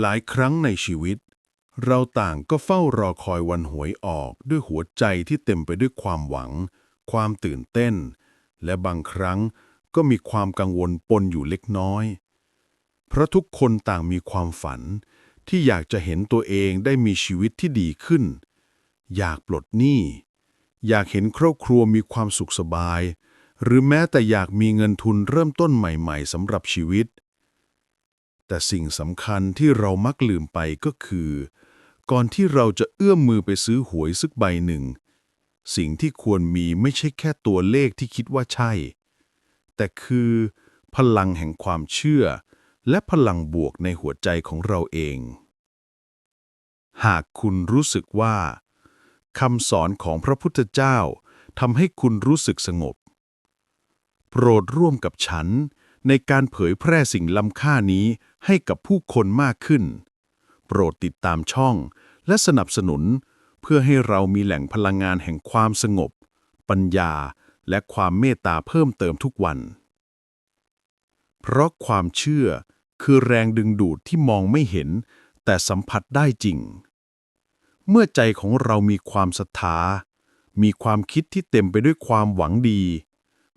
หลายครั้งในชีวิต เราต่างก็เฝ้ารอคอยวันหวยออกด้วยหัวใจที่เต็มไปด้วยความหวัง ความตื่นเต้น และบางครั้งก็มีความกังวลปนอยู่เล็กน้อย เพราะทุกคนต่างมีความฝัน ที่อยากจะเห็นตัวเองได้มีชีวิตที่ดีขึ้น อยากปลดหนี้ อยากเห็นครอบครัวมีความสุขสบาย หรือแม้แต่อยากมีเงินทุนเริ่มต้นใหม่ ๆสำหรับชีวิต แต่สิ่งสำคัญที่เรามักลืมไปก็คือ ก่อนที่เราจะเอื้อมมือไปซื้อหวยสักใบหนึ่ง สิ่งที่ควรมีไม่ใช่แค่ตัวเลขที่คิดว่าใช่ แต่คือพลังแห่งความเชื่อ และพลังบวกในหัวใจของเราเอง หากคุณรู้สึกว่าคำสอนของพระพุทธเจ้าทำให้คุณรู้สึกสงบ โปรดร่วมกับฉัน ในการเผยแพร่สิ่งล้ำค่านี้ให้กับผู้คนมากขึ้น โปรดติดตามช่องและสนับสนุน เพื่อให้เรามีแหล่งพลังงานแห่งความสงบ ปัญญา และความเมตตาเพิ่มเติมทุกวัน เพราะความเชื่อคือแรงดึงดูดที่มองไม่เห็น แต่สัมผัสได้จริง เมื่อใจของเรามีความศรัทธา มีความคิดที่เต็มไปด้วยความหวังดี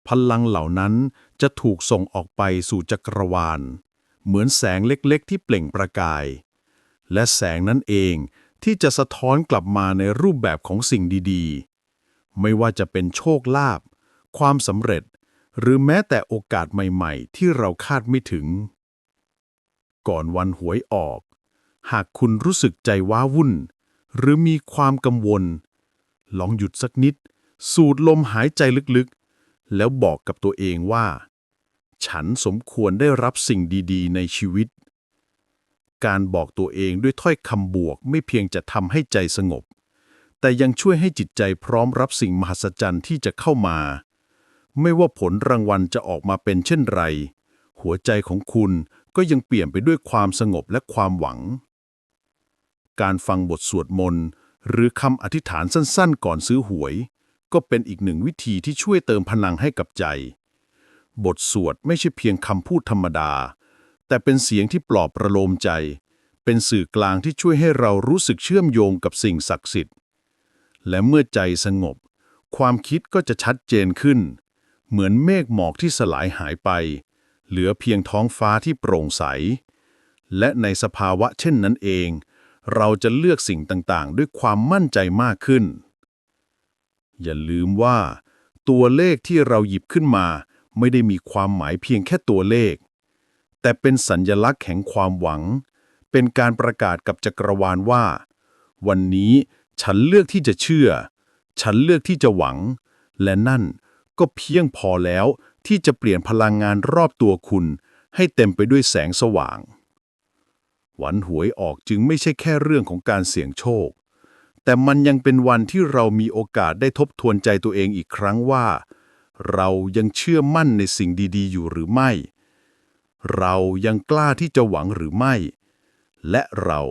พลังเหล่านั้นจะถูกส่งออกไปสู่จักรวาล เหมือนแสงเล็กๆ ที่เปล่งประกาย และแสงนั้นเองที่จะสะท้อนกลับมาในรูปแบบของสิ่งดีๆ ไม่ว่าจะเป็นโชคลาภความสำเร็จ หรือแม้แต่โอกาสใหม่ๆ ที่เราคาดไม่ถึง ก่อนวันหวยออก หากคุณรู้สึกใจว้าวุ่น หรือมีความกังวล ลองหยุดสักนิด สูดลมหายใจลึกๆ แล้วบอกกับตัวเองว่า ฉันสมควรได้รับสิ่งดีๆ ในชีวิต การบอกตัวเองด้วยถ้อยคำบวกไม่เพียงจะทำให้ใจสงบ แต่ยังช่วยให้จิตใจพร้อมรับสิ่งมหัศจรรย์ที่จะเข้ามา ไม่ว่าผลรางวัลจะออกมาเป็นเช่นไร หัวใจของคุณก็ยังเปลี่ยนไปด้วยความสงบและความหวัง การฟังบทสวดมนต์หรือคำอธิษฐานสั้นๆ ก่อนซื้อหวย ก็เป็นอีกหนึ่งวิธีที่ช่วยเติมพลังให้กับใจ บทสวดไม่ใช่เพียงคำพูดธรรมดา แต่เป็นเสียงที่ปลอบประโลมใจ เป็นสื่อกลางที่ช่วยให้เรารู้สึกเชื่อมโยงกับสิ่งศักดิ์สิทธิ์ และเมื่อใจสงบ ความคิดก็จะชัดเจนขึ้น เหมือนเมฆหมอกที่สลายหายไป เหลือเพียงท้องฟ้าที่โปร่งใส และในสภาวะเช่นนั้นเอง เราจะเลือกสิ่งต่างๆ ด้วยความมั่นใจมากขึ้น อย่าลืมว่า ตัวเลขที่เราหยิบขึ้นมา ไม่ได้มีความหมายเพียงแค่ตัวเลข แต่เป็นสัญญลักษณ์แห่งความหวัง เป็นการประกาศกับจักรวาลว่า วันนี้ฉันเลือกที่จะเชื่อ ฉันเลือกที่จะหวัง และนั่นก็เพียงพอแล้วที่จะเปลี่ยนพลังงานรอบตัวคุณ ให้เต็มไปด้วยแสงสว่างวันหวยออกจึงไม่ใช่แค่เรื่องของการเสี่ยงโชค แต่มันยังเป็นวันที่เรามีโอกาสได้ทบทวนใจตัวเองอีกครั้งว่า เรายังเชื่อมั่นในสิ่งดีๆ อยู่หรือไม่ เรายังกล้าที่จะหวังหรือไม่ และเรา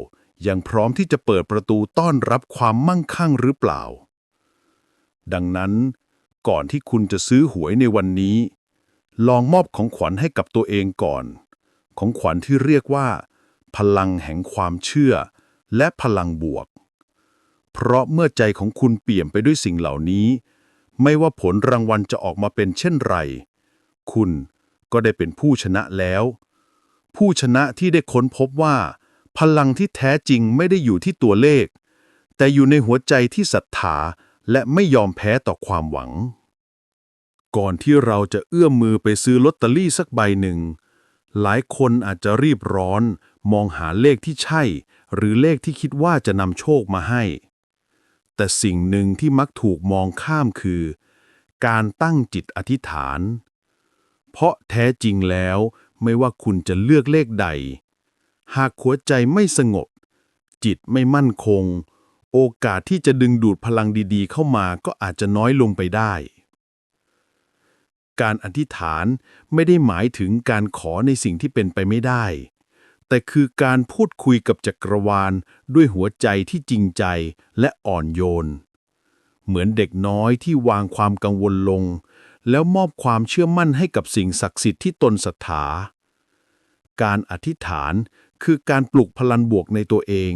ยังพร้อมที่จะเปิดประตูต้อนรับความมั่งคั่งหรือเปล่า ดังนั้น ก่อนที่คุณจะซื้อหวยในวันนี้ ลองมอบของขวัญให้กับตัวเองก่อน ของขวัญที่เรียกว่า พลังแห่งความเชื่อ และพลังบวก เพราะเมื่อใจของคุณเปี่ยมไปด้วยสิ่งเหล่านี้ ไม่ว่าผลรางวัลจะออกมาเป็นเช่นไร คุณก็ได้เป็นผู้ชนะแล้ว ผู้ชนะที่ได้ค้นพบว่า พลังที่แท้จริงไม่ได้อยู่ที่ตัวเลข แต่อยู่ในหัวใจที่ศรัทธาและไม่ยอมแพ้ต่อความหวัง ก่อนที่เราจะเอื้อมมือไปซื้อลอตเตอรี่สักใบหนึ่ง หลายคนอาจจะรีบร้อน มองหาเลขที่ใช่ หรือเลขที่คิดว่าจะนำโชคมาให้ แต่สิ่งหนึ่งที่มักถูกมองข้ามคือ การตั้งจิตอธิษฐาน เพราะแท้จริงแล้วไม่ว่าคุณจะเลือกเลขใด หากหัวใจไม่สงบ จิตไม่มั่นคง โอกาสที่จะดึงดูดพลังดีๆ เข้ามาก็อาจจะน้อยลงไปได้ การอธิษฐานไม่ได้หมายถึงการขอในสิ่งที่เป็นไปไม่ได้ แต่คือการพูดคุยกับจักรวาลด้วยหัวใจที่จริงใจและอ่อนโยน เหมือนเด็กน้อยที่วางความกังวลลง แล้วมอบความเชื่อมั่นให้กับสิ่งศักดิ์สิทธิ์ที่ตนศรัทธา การอธิษฐานคือการปลุกพลังบวกในตัวเอง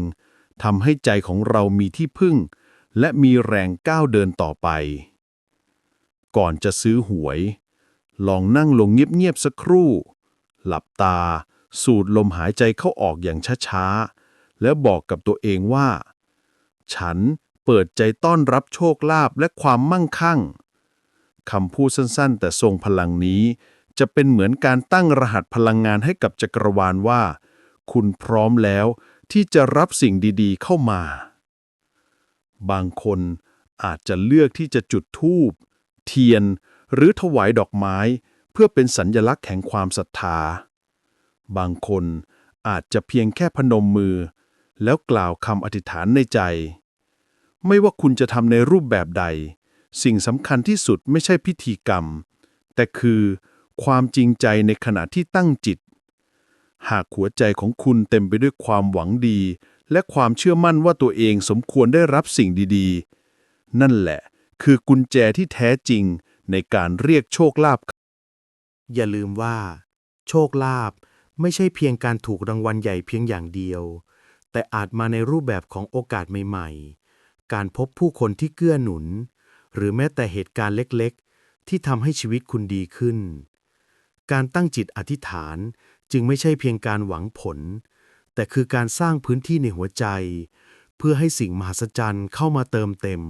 ทำให้ใจของเรามีที่พึ่ง และมีแรงก้าวเดินต่อไป ก่อนจะซื้อหวย ลองนั่งลงเงียบๆสักครู่ หลับตา สูดลมหายใจเข้าออกอย่างช้าๆ แล้วบอกกับตัวเองว่า ฉันเปิดใจต้อนรับโชคลาภและความมั่งคั่งคำพูดสั้นๆ แต่ทรงพลังนี้ จะเป็นเหมือนการตั้งรหัสพลังงานให้กับจักรวาลว่า คุณพร้อมแล้วที่จะรับสิ่งดีๆเข้ามา บางคนอาจจะเลือกที่จะจุดธูป เทียน หรือถวายดอกไม้ เพื่อเป็นสัญญลักษณ์แห่งความศรัทธา บางคนอาจจะเพียงแค่พนมมือ แล้วกล่าวคำอธิษฐานในใจ ไม่ว่าคุณจะทำในรูปแบบใด สิ่งสำคัญที่สุดไม่ใช่พิธีกรรม แต่คือความจริงใจในขณะที่ตั้งจิต หากหัวใจของคุณเต็มไปด้วยความหวังดี และความเชื่อมั่นว่าตัวเองสมควรได้รับสิ่งดีๆ นั่นแหละคือกุญแจที่แท้จริงในการเรียกโชคลาภอย่าลืมว่า โชคลาภ ไม่ใช่เพียงการถูกรางวัลใหญ่เพียงอย่างเดียว แต่อาจมาในรูปแบบของโอกาสใหม่ๆ การพบผู้คนที่เกื้อหนุน หรือแม้แต่เหตุการณ์เล็กๆ ที่ทำให้ชีวิตคุณดีขึ้น การตั้งจิตอธิษฐานจึงไม่ใช่เพียงการหวังผล แต่คือการสร้างพื้นที่ในหัวใจ เพื่อให้สิ่งมหัศจรรย์เข้ามาเติมเต็ม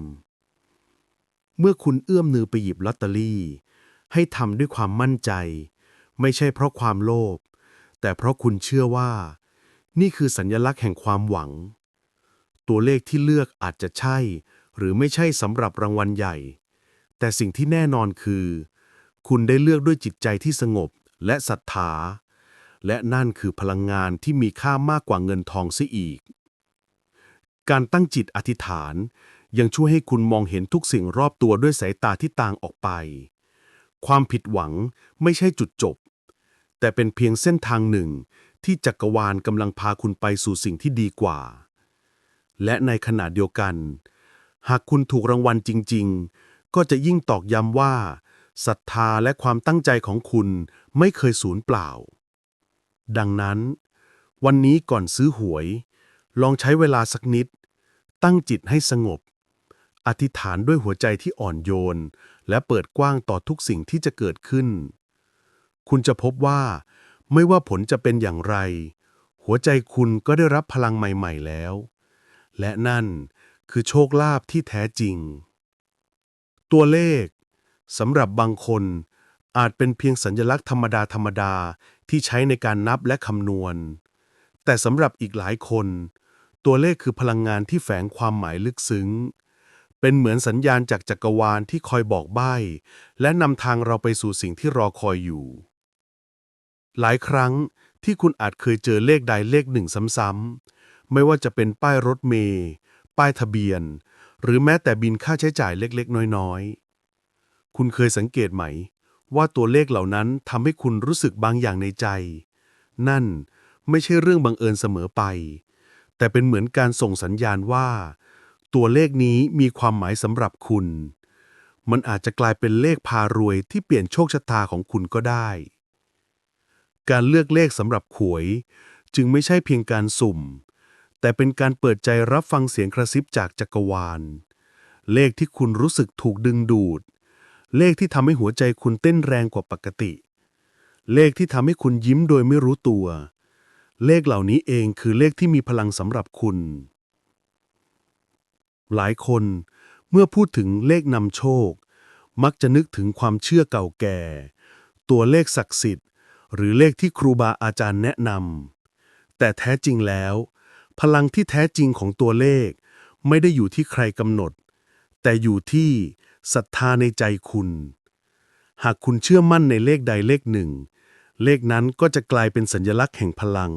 เมื่อคุณเอื้อมมือไปหยิบลอตเตอรี่ ให้ทำด้วยความมั่นใจ ไม่ใช่เพราะความโลภ แต่เพราะคุณเชื่อว่า นี่คือสัญลักษณ์แห่งความหวัง ตัวเลขที่เลือกอาจจะใช่ หรือไม่ใช่สำหรับรางวัลใหญ่ แต่สิ่งที่แน่นอนคือ คุณได้เลือกด้วยจิตใจที่สงบและศรัทธา และนั่นคือพลังงานที่มีค่ามากกว่าเงินทองเสียอีก การตั้งจิตอธิษฐานยังช่วยให้คุณมองเห็นทุกสิ่งรอบตัวด้วยสายตาที่ต่างออกไป ความผิดหวังไม่ใช่จุดจบ แต่เป็นเพียงเส้นทางหนึ่ง ที่จักรวาลกำลังพาคุณไปสู่สิ่งที่ดีกว่า และในขณะเดียวกัน หากคุณถูกรางวัลจริง ๆ ก็จะยิ่งตอกย้ำว่าศรัทธาและความตั้งใจของคุณไม่เคยสูญเปล่า ดังนั้น วันนี้ก่อนซื้อหวย ลองใช้เวลาสักนิด ตั้งจิตให้สงบ อธิษฐานด้วยหัวใจที่อ่อนโยน และเปิดกว้างต่อทุกสิ่งที่จะเกิดขึ้น คุณจะพบว่า ไม่ว่าผลจะเป็นอย่างไร หัวใจคุณก็ได้รับพลังใหม่ ๆ แล้ว และนั่นคือโชคลาภที่แท้จริง ตัวเลขสำหรับบางคนอาจเป็นเพียงสัญลักษณ์ธรรมดาธรรมดาที่ใช้ในการนับและคำนวณ แต่สำหรับอีกหลายคน ตัวเลขคือพลังงานที่แฝงความหมายลึกซึ้ง เป็นเหมือนสัญญาณจากจักรวาลที่คอยบอกใบ้ และนำทางเราไปสู่สิ่งที่รอคอยอยู่ หลายครั้งที่คุณอาจเคยเจอเลขใดเลขหนึ่งซ้ำๆ ไม่ว่าจะเป็นป้ายรถเมล์ป้ายทะเบียน หรือแม้แต่บินค่าใช้จ่ายเล็กๆ น้อยๆ คุณเคยสังเกตไหม ว่าตัวเลขเหล่านั้นทำให้คุณรู้สึกบางอย่างในใจ นั่นไม่ใช่เรื่องบังเอิญเสมอไป แต่เป็นเหมือนการส่งสัญญาณว่า ตัวเลขนี้มีความหมายสำหรับคุณ มันอาจจะกลายเป็นเลขพารวยที่เปลี่ยนโชคชะตาของคุณก็ได้ การเลือกเลขสำหรับหวย จึงไม่ใช่เพียงการสุ่ม แต่เป็นการเปิดใจรับฟังเสียงกระซิบจากจักรวาล เลขที่คุณรู้สึกถูกดึงดูด เลขที่ทำให้หัวใจคุณเต้นแรงกว่าปกติ เลขที่ทำให้คุณยิ้มโดยไม่รู้ตัว เลขเหล่านี้เองคือเลขที่มีพลังสำหรับคุณ หลายคนเมื่อพูดถึงเลขนำโชค มักจะนึกถึงความเชื่อเก่าแก่ ตัวเลขศักดิ์สิทธิ์ หรือเลขที่ครูบาอาจารย์แนะนำแต่แท้จริงแล้ว พลังที่แท้จริงของตัวเลข ไม่ได้อยู่ที่ใครกำหนด แต่อยู่ที่ศรัทธาในใจคุณ หากคุณเชื่อมั่นในเลขใดเลขหนึ่ง เลขนั้นก็จะกลายเป็นสัญลักษณ์แห่งพลัง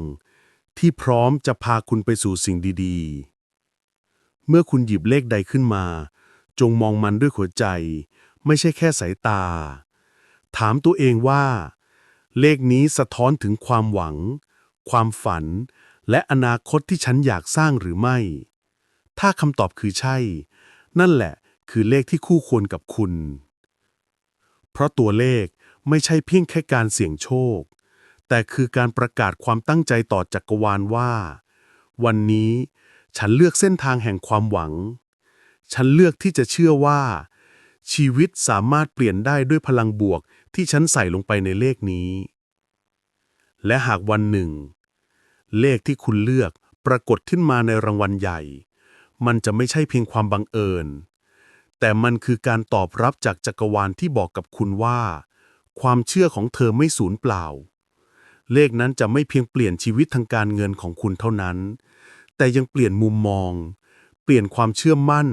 ที่พร้อมจะพาคุณไปสู่สิ่งดีๆ เมื่อคุณหยิบเลขใดขึ้นมา จงมองมันด้วยหัวใจ ไม่ใช่แค่สายตา ถามตัวเองว่า เลขนี้สะท้อนถึงความหวัง ความฝัน และอนาคตที่ฉันอยากสร้างหรือไม่ ถ้าคำตอบคือใช่ นั่นแหละคือเลขที่คู่ควรกับคุณ เพราะตัวเลขไม่ใช่เพียงแค่การเสี่ยงโชค แต่คือการประกาศความตั้งใจต่อจักรวาลว่า วันนี้ฉันเลือกเส้นทางแห่งความหวัง ฉันเลือกที่จะเชื่อว่า ชีวิตสามารถเปลี่ยนได้ด้วยพลังบวก ที่ฉันใส่ลงไปในเลขนี้ และหากวันหนึ่ง เลขที่คุณเลือกปรากฏขึ้นมาในรางวัลใหญ่ มันจะไม่ใช่เพียงความบังเอิญ แต่มันคือการตอบรับจากจักรวาลที่บอกกับคุณว่า ความเชื่อของเธอไม่สูญเปล่า เลขนั้นจะไม่เพียงเปลี่ยนชีวิตทางการเงินของคุณเท่านั้น แต่ยังเปลี่ยนมุมมอง เปลี่ยนความเชื่อมั่น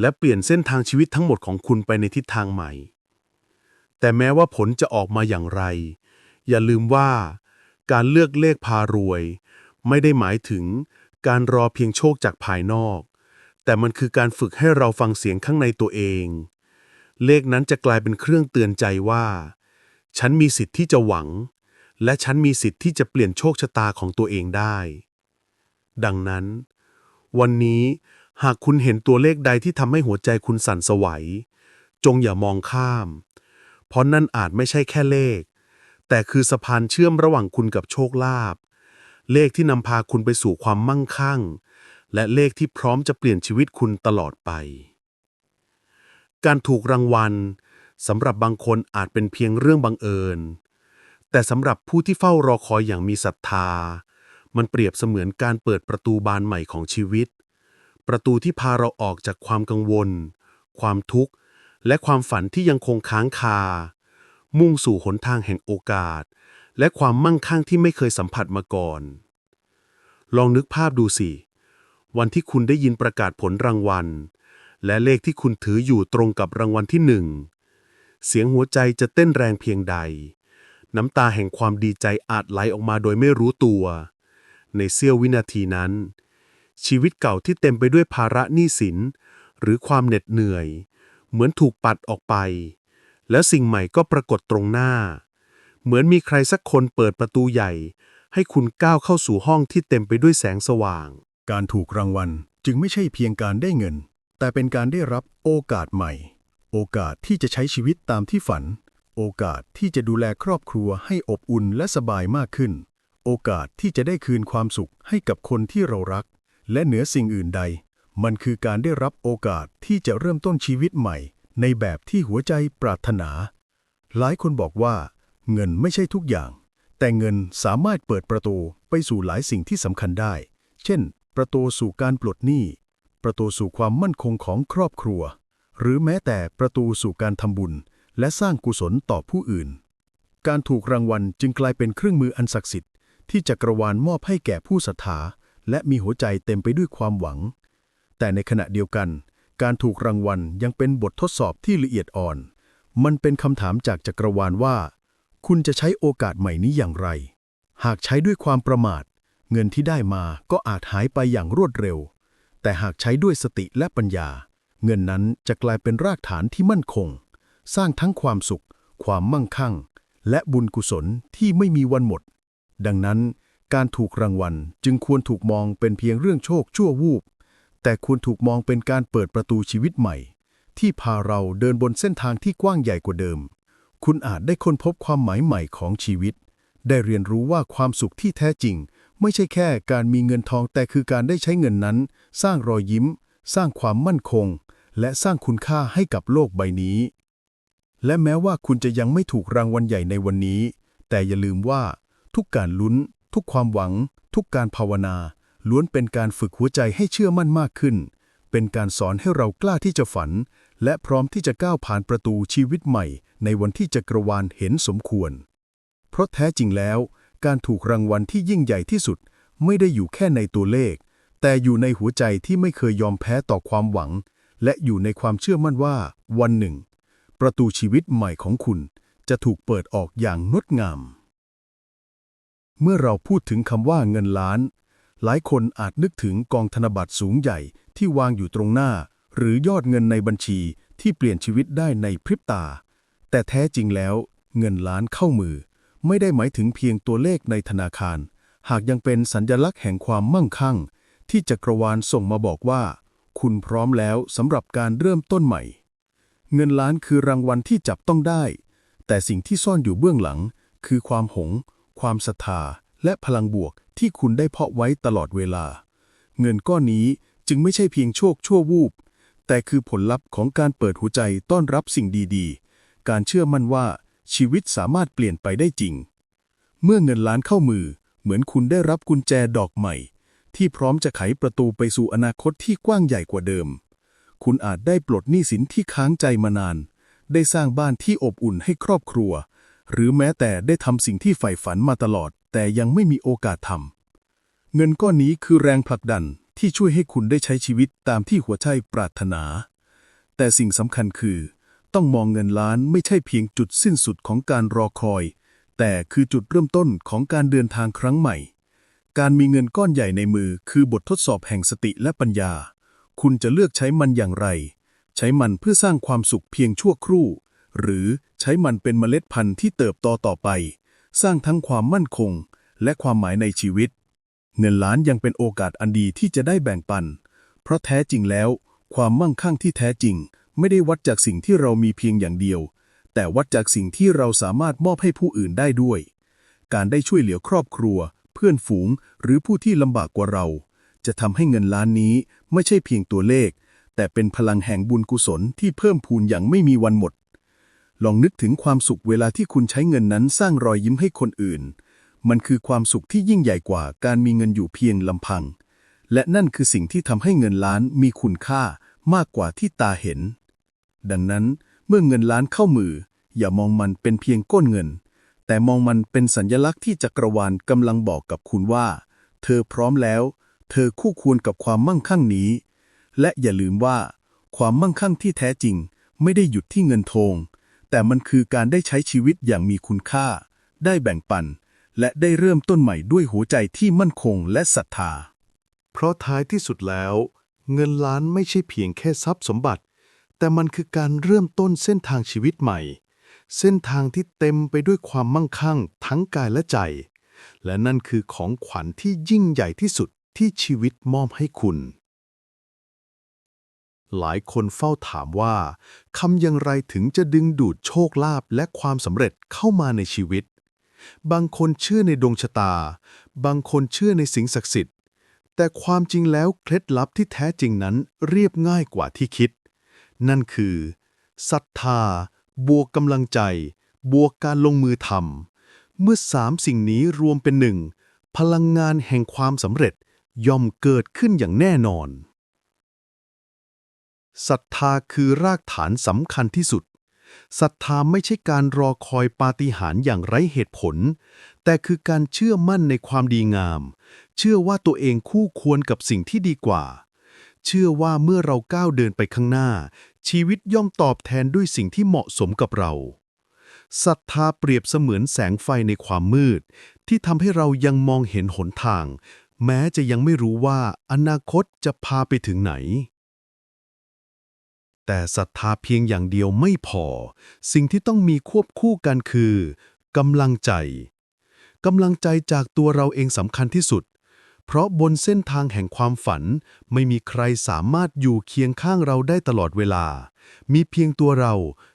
และเปลี่ยนเส้นทางชีวิตทั้งหมดของคุณไปในทิศทางใหม่ แต่แม้ว่าผลจะออกมาอย่างไร อย่าลืมว่า การเลือกเลขพารวย ไม่ได้หมายถึงการรอเพียงโชคจากภายนอก แต่มันคือการฝึกให้เราฟังเสียงข้างในตัวเอง เลขนั้นจะกลายเป็นเครื่องเตือนใจว่า ฉันมีสิทธิ์ที่จะหวัง และฉันมีสิทธิ์ที่จะเปลี่ยนโชคชะตาของตัวเองได้ ดังนั้น วันนี้หากคุณเห็นตัวเลขใดที่ทำให้หัวใจคุณสั่นสวัย จงอย่ามองข้าม เพราะนั่นอาจไม่ใช่แค่เลข แต่คือสะพานเชื่อมระหว่างคุณกับโชคลาภเลขที่นำพาคุณไปสู่ความมั่งคั่ง และเลขที่พร้อมจะเปลี่ยนชีวิตคุณตลอดไป การถูกรางวัลสำหรับบางคนอาจเป็นเพียงเรื่องบังเอิญ แต่สำหรับผู้ที่เฝ้ารอคอยอย่างมีศรัทธา มันเปรียบเสมือนการเปิดประตูบานใหม่ของชีวิต ประตูที่พาเราออกจากความกังวล ความทุกข์ และความฝันที่ยังคงค้างคา มุ่งสู่หนทางแห่งโอกาส และความมั่งคั่งที่ไม่เคยสัมผัสมาก่อน ลองนึกภาพดูสิ วันที่คุณได้ยินประกาศผลรางวัล และเลขที่คุณถืออยู่ตรงกับรางวัลที่หนึ่ง เสียงหัวใจจะเต้นแรงเพียงใด น้ำตาแห่งความดีใจอาจไหลออกมาโดยไม่รู้ตัว ในเสี้ยววินาทีนั้น ชีวิตเก่าที่เต็มไปด้วยภาระหนี้สินหรือความเหน็ดเหนื่อย เหมือนถูกปัดออกไป แล้วสิ่งใหม่ก็ปรากฏตรงหน้า เหมือนมีใครสักคนเปิดประตูใหญ่ ให้คุณก้าวเข้าสู่ห้องที่เต็มไปด้วยแสงสว่าง การถูกรางวัลจึงไม่ใช่เพียงการได้เงิน แต่เป็นการได้รับโอกาสใหม่ โอกาสที่จะใช้ชีวิตตามที่ฝัน โอกาสที่จะดูแลครอบครัวให้อบอุ่นและสบายมากขึ้น โอกาสที่จะได้คืนความสุขให้กับคนที่เรารัก และเหนือสิ่งอื่นใด มันคือการได้รับโอกาสที่จะเริ่มต้นชีวิตใหม่ ในแบบที่หัวใจปรารถนา หลายคนบอกว่า เงินไม่ใช่ทุกอย่าง แต่เงินสามารถเปิดประตูไปสู่หลายสิ่งที่สำคัญได้ เช่น ประตูสู่การปลดหนี้ ประตูสู่ความมั่นคงของครอบครัว หรือแม้แต่ประตูสู่การทำบุญ และสร้างกุศลต่อผู้อื่น การถูกรางวัลจึงกลายเป็นเครื่องมืออันศักดิ์สิทธิ์ที่จักรวาลมอบให้แก่ผู้ศรัทธาและมีหัวใจเต็มไปด้วยความหวัง แต่ในขณะเดียวกัน การถูกรางวัลยังเป็นบททดสอบที่ละเอียดอ่อน มันเป็นคำถามจากจักรวาลว่า คุณจะใช้โอกาสใหม่นี้อย่างไร หากใช้ด้วยความประมาท เงินที่ได้มาก็อาจหายไปอย่างรวดเร็ว แต่หากใช้ด้วยสติและปัญญา เงินนั้นจะกลายเป็นรากฐานที่มั่นคง สร้างทั้งความสุข ความมั่งคั่ง และบุญกุศลที่ไม่มีวันหมด ดังนั้นการถูกรางวัลจึงควรถูกมองเป็นเพียงเรื่องโชคชั่ววูบ แต่ควรถูกมองเป็นการเปิดประตูชีวิตใหม่ ที่พาเราเดินบนเส้นทางที่กว้างใหญ่กว่าเดิม คุณอาจได้ค้นพบความหมายใหม่ของชีวิต ได้เรียนรู้ว่าความสุขที่แท้จริง ไม่ใช่แค่การมีเงินทองแต่คือการได้ใช้เงินนั้น สร้างรอยยิ้ม สร้างความมั่นคง และสร้างคุณค่าให้กับโลกใบนี้ และแม้ว่าคุณจะยังไม่ถูกรางวัลใหญ่ในวันนี้ แต่อย่าลืมว่า ทุกการลุ้น ทุกความหวัง ทุกการภาวนา ล้วนเป็นการฝึกหัวใจให้เชื่อมั่นมากขึ้น เป็นการสอนให้เรากล้าที่จะฝัน และพร้อมที่จะก้าวผ่านประตูชีวิตใหม่ ในวันที่จักรวาลเห็นสมควร เพราะแท้จริงแล้ว การถูกรางวัลที่ยิ่งใหญ่ที่สุด ไม่ได้อยู่แค่ในตัวเลข แต่อยู่ในหัวใจที่ไม่เคยยอมแพ้ต่อความหวัง และอยู่ในความเชื่อมั่นว่า วันหนึ่ง ประตูชีวิตใหม่ของคุณ จะถูกเปิดออกอย่างงดงามเมื่อเราพูดถึงคำว่าเงินล้าน หลายคนอาจนึกถึงกองธนบัตรสูงใหญ่ที่วางอยู่ตรงหน้า หรือยอดเงินในบัญชีที่เปลี่ยนชีวิตได้ในพริบตา แต่แท้จริงแล้วเงินล้านเข้ามือ ไม่ได้หมายถึงเพียงตัวเลขในธนาคาร หากยังเป็นสัญญลักษณ์แห่งความมั่งคั่ง ที่จักรวาลส่งมาบอกว่า คุณพร้อมแล้วสำหรับการเริ่มต้นใหม่ เงินล้านคือรางวัลที่จับต้องได้ แต่สิ่งที่ซ่อนอยู่เบื้องหลัง คือความหง ความศรัทธา และพลังบวก ที่คุณได้เพาะไว้ตลอดเวลา เงินก้อนนี้จึงไม่ใช่เพียงโชคชั่ววูบ แต่คือผลลัพธ์ของการเปิดหัวใจต้อนรับสิ่งดีๆ การเชื่อมั่นว่าชีวิตสามารถเปลี่ยนไปได้จริง เมื่อเงินล้านเข้ามือ เหมือนคุณได้รับกุญแจดอกใหม่ ที่พร้อมจะไขประตูไปสู่อนาคตที่กว้างใหญ่กว่าเดิม คุณอาจได้ปลดหนี้สินที่ค้างใจมานาน ได้สร้างบ้านที่อบอุ่นให้ครอบครัว หรือแม้แต่ได้ทำสิ่งที่ใฝ่ฝันมาตลอด แต่ยังไม่มีโอกาสทำเงินก้อนนี้คือแรงผลักดันที่ช่วยให้คุณได้ใช้ชีวิตตามที่หัวใจปรารถนา แต่สิ่งสำคัญคือ ต้องมองเงินล้านไม่ใช่เพียงจุดสิ้นสุดของการรอคอย แต่คือจุดเริ่มต้นของการเดินทางครั้งใหม่ การมีเงินก้อนใหญ่ในมือคือบททดสอบแห่งสติและปัญญา คุณจะเลือกใช้มันอย่างไร ใช้มันเพื่อสร้างความสุขเพียงชั่วครู่ หรือใช้มันเป็นเมล็ดพันธุ์ที่เติบโตต่อไป สร้างทั้งความมั่นคง และความหมายในชีวิต เงินล้านยังเป็นโอกาสอันดีที่จะได้แบ่งปัน เพราะแท้จริงแล้ว ความมั่งคั่งที่แท้จริง ไม่ได้วัดจากสิ่งที่เรามีเพียงอย่างเดียว แต่วัดจากสิ่งที่เราสามารถมอบให้ผู้อื่นได้ด้วย การได้ช่วยเหลือครอบครัว เพื่อนฝูง หรือผู้ที่ลำบากกว่าเรา จะทำให้เงินล้านนี้ไม่ใช่เพียงตัวเลข แต่เป็นพลังแห่งบุญกุศลที่เพิ่มพูนอย่างไม่มีวันหมด ลองนึกถึงความสุขเวลาที่คุณใช้เงินนั้นสร้างรอยยิ้มให้คนอื่น มันคือความสุขที่ยิ่งใหญ่กว่าการมีเงินอยู่เพียงลำพัง และนั่นคือสิ่งที่ทำให้เงินล้านมีคุณค่ามากกว่าที่ตาเห็น ดังนั้นเมื่อเงินล้านเข้ามือ อย่ามองมันเป็นเพียงก้นเงิน แต่มองมันเป็นสัญญลักษณ์ที่จักรวาลกำลังบอกกับคุณว่า เธอพร้อมแล้ว เธอคู่ควรกับความมั่งคั่งนี้ และอย่าลืมว่า ความมั่งคั่งที่แท้จริง ไม่ได้หยุดที่เงินทอง แต่มันคือการได้ใช้ชีวิตอย่างมีคุณค่า ได้แบ่งปัน และได้เริ่มต้นใหม่ด้วยหัวใจที่มั่นคงและศรัทธา เพราะท้ายที่สุดแล้ว เงินล้านไม่ใช่เพียงแค่ทรัพย์สมบัติ แต่มันคือการเริ่มต้นเส้นทางชีวิตใหม่ เส้นทางที่เต็มไปด้วยความมั่งคั่ง ทั้งกายและใจ และนั่นคือของขวัญที่ยิ่งใหญ่ที่สุดที่ชีวิตมอบให้คุณ หลายคนเฝ้าถามว่าคำอย่างไรถึงจะดึงดูดโชคลาภและความสำเร็จเข้ามาในชีวิต บางคนเชื่อในดวงชะตา บางคนเชื่อในสิ่งศักดิ์สิทธิ์ แต่ความจริงแล้วเคล็ดลับที่แท้จริงนั้นเรียบง่ายกว่าที่คิด นั่นคือศรัทธา บวกกำลังใจ บวกการลงมือทำเมื่อสามสิ่งนี้รวมเป็นหนึ่งพลังงานแห่งความสำเร็จย่อมเกิดขึ้นอย่างแน่นอน ศรัทธาคือรากฐานสำคัญที่สุดศรัทธาไม่ใช่การรอคอยปาฏิหาริย์อย่างไร้เหตุผล แต่คือการเชื่อมั่นในความดีงาม เชื่อว่าตัวเองคู่ควรกับสิ่งที่ดีกว่า เชื่อว่าเมื่อเราก้าวเดินไปข้างหน้า ชีวิตย่อมตอบแทนด้วยสิ่งที่เหมาะสมกับเราศรัทธาเปรียบเสมือนแสงไฟในความมืด ที่ทำให้เรายังมองเห็นหนทาง แม้จะยังไม่รู้ว่าอนาคตจะพาไปถึงไหน แต่ศรัทธาเพียงอย่างเดียวไม่พอ สิ่งที่ต้องมีควบคู่กันคือกำลังใจกำลังใจจากตัวเราเองสำคัญที่สุด เพราะบนเส้นทางแห่งความฝัน ไม่มีใครสามารถอยู่เคียงข้างเราได้ตลอดเวลา มีเพียงตัวเรา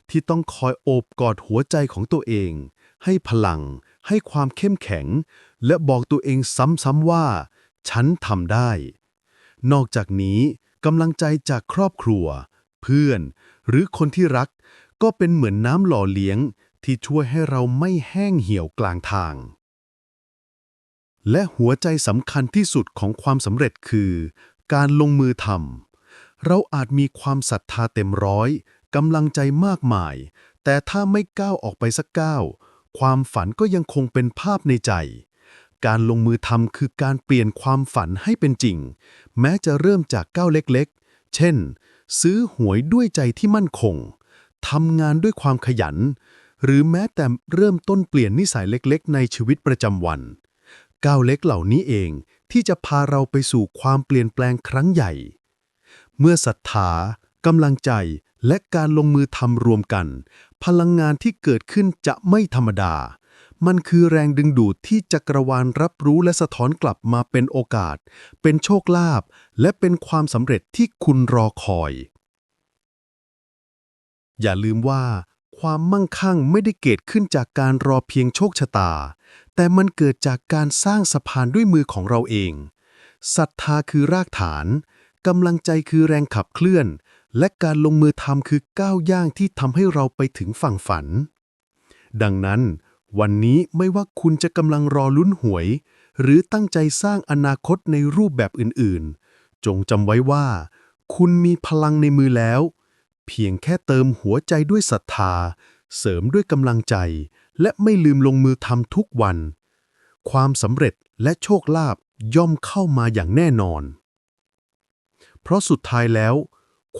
ที่ต้องคอยโอบกอดหัวใจของตัวเอง ให้พลัง ให้ความเข้มแข็ง และบอกตัวเองซ้ำๆว่า ฉันทำได้ นอกจากนี้กำลังใจจากครอบครัว เพื่อน หรือคนที่รัก ก็เป็นเหมือนน้ำหล่อเลี้ยงที่ช่วยให้เราไม่แห้งเหี่ยวกลางทาง และหัวใจสำคัญที่สุดของความสำเร็จคือ การลงมือทำเราอาจมีความศรัทธาเต็มร้อยกำลังใจมากมาย แต่ถ้าไม่ก้าวออกไปสักก้าว ความฝันก็ยังคงเป็นภาพในใจ การลงมือทำคือการเปลี่ยนความฝันให้เป็นจริง แม้จะเริ่มจากก้าวเล็กๆ เช่น ซื้อหวยด้วยใจที่มั่นคงทำงานด้วยความขยัน หรือแม้แต่เริ่มต้นเปลี่ยนนิสัยเล็กๆ ในชีวิตประจำวัน ก้าวเล็กเหล่านี้เองที่จะพาเราไปสู่ความเปลี่ยนแปลงครั้งใหญ่ เมื่อศรัทธากำลังใจและการลงมือทำรวมกัน พลังงานที่เกิดขึ้นจะไม่ธรรมดา มันคือแรงดึงดูดที่จักรวาลรับรู้และสะท้อนกลับมาเป็นโอกาส เป็นโชคลาภและเป็นความสำเร็จที่คุณรอคอย อย่าลืมว่า ความมั่งคั่งไม่ได้เกิดขึ้นจากการรอเพียงโชคชะตา แต่มันเกิดจากการสร้างสะพานด้วยมือของเราเองศรัทธาคือรากฐานกำลังใจคือแรงขับเคลื่อน และการลงมือทำคือก้าวย่างที่ทำให้เราไปถึงฝั่งฝัน ดังนั้น วันนี้ไม่ว่าคุณจะกำลังรอลุ้นหวย หรือตั้งใจสร้างอนาคตในรูปแบบอื่นๆ จงจำไว้ว่า คุณมีพลังในมือแล้ว เพียงแค่เติมหัวใจด้วยศรัทธา เสริมด้วยกำลังใจ และไม่ลืมลงมือทำทุกวัน ความสำเร็จและโชคลาภย่อมเข้ามาอย่างแน่นอน เพราะสุดท้ายแล้ว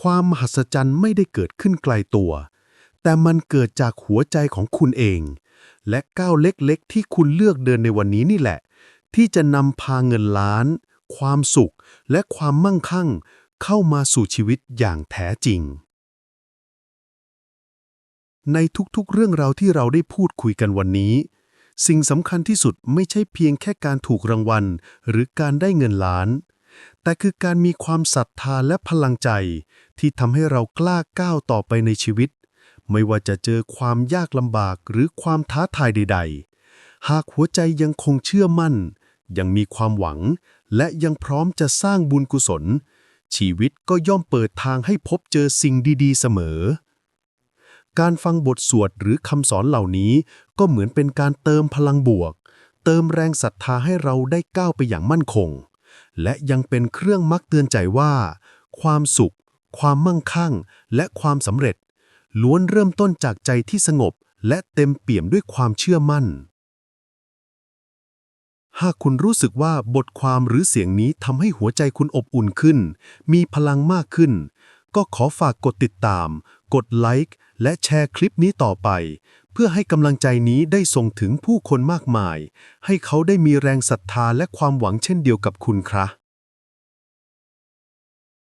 ความมหัศจรรย์ไม่ได้เกิดขึ้นไกลตัว แต่มันเกิดจากหัวใจของคุณเอง และก้าวเล็กๆ ที่คุณเลือกเดินในวันนี้นี่แหละ ที่จะนำพาเงินล้าน ความสุข และความมั่งคั่ง เข้ามาสู่ชีวิตอย่างแท้จริง ในทุกๆ เรื่องราวที่เราได้พูดคุยกันวันนี้ สิ่งสำคัญที่สุดไม่ใช่เพียงแค่การถูกรางวัล หรือการได้เงินล้าน แต่คือการมีความศรัทธาและพลังใจ ที่ทำให้เรากล้าก้าวต่อไปในชีวิต ไม่ว่าจะเจอความยากลำบากหรือความท้าทายใด ๆ หากหัวใจยังคงเชื่อมั่น ยังมีความหวัง และยังพร้อมจะสร้างบุญกุศล ชีวิตก็ย่อมเปิดทางให้พบเจอสิ่งดีๆ เสมอ การฟังบทสวดหรือคำสอนเหล่านี้ก็เหมือนเป็นการเติมพลังบวก เติมแรงศรัทธาให้เราได้ก้าวไปอย่างมั่นคง และยังเป็นเครื่องมักเตือนใจว่า ความสุขความมั่งคั่งและความสำเร็จ ล้วนเริ่มต้นจากใจที่สงบและเต็มเปี่ยมด้วยความเชื่อมั่น หากคุณรู้สึกว่าบทความหรือเสียงนี้ทำให้หัวใจคุณอบอุ่นขึ้น มีพลังมากขึ้น ก็ขอฝากกดติดตาม กดไลค์และแชร์คลิปนี้ต่อไป เพื่อให้กำลังใจนี้ได้ส่งถึงผู้คนมากมาย ให้เขาได้มีแรงศรัทธาและความหวังเช่นเดียวกับคุณครับ